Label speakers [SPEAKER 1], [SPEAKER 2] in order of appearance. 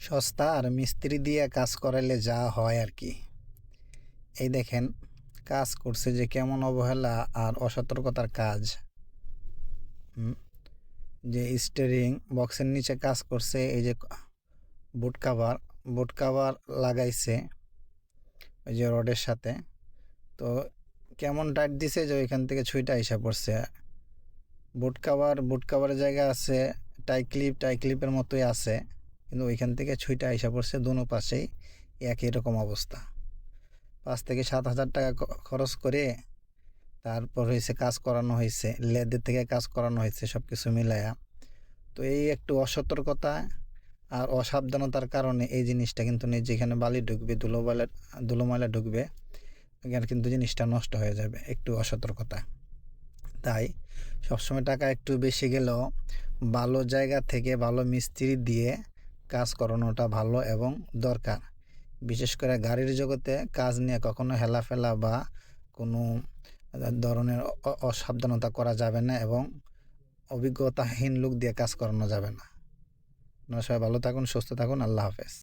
[SPEAKER 1] সস্তা আর মিস্ত্রি দিয়ে কাজ করাইলে যা হয় আর কি। এই দেখেন, কাজ করছে যে কেমন অবহেলা আর অসতর্কতার কাজ। যে স্টিয়ারিং বক্সের নিচে কাজ করছে, এই যে বুট কাভার বুট কাভার লাগাইছে ওই যে রডের সাথে। তো কেমন টাইট দিছে যে ওইখান থেকে ছুঁইটা এসে পড়ছে। বুট কাভার বুট কাভারের জায়গা আছে টাই ক্লিপ টাই ক্লিপের মতোই আছে। কিন্তু ওইখান থেকে ছুঁইটা এসে পড়ছে দোনো পাশেই। একই রকম অবস্থা। পাঁচ থেকে সাত হাজার টাকা খরচ করে তারপর হয়েছে কাজ করানো হয়েছে লেদের থেকে কাজ করানো হয়েছে সব কিছু মিলায়া। তো এই একটু অসতর্কতা আর অসাবধানতার কারণে এই জিনিসটা কিন্তু যেখানে বালি ঢুকবে ধুলো বালা ধুলো ময়লা ঢুকবে এখানে কিন্তু জিনিসটা নষ্ট হয়ে যাবে, একটু অসতর্কতা। তাই সবসময় টাকা একটু বেশি গেলেও ভালো জায়গা থেকে ভালো মিস্ত্রি দিয়ে কাজ করানোটা ভালো এবং দরকার। বিশেষ করে গাড়ির জগতে কাজ নিয়ে কখনো হেলাফেলা বা কোনো ধরনের অসাবধানতা করা যাবে না এবং অভিজ্ঞতাহীন লোক দিয়ে কাজ করানো যাবে না। সবাই ভালো থাকুন, সুস্থ থাকুন, আল্লাহ হাফেজ।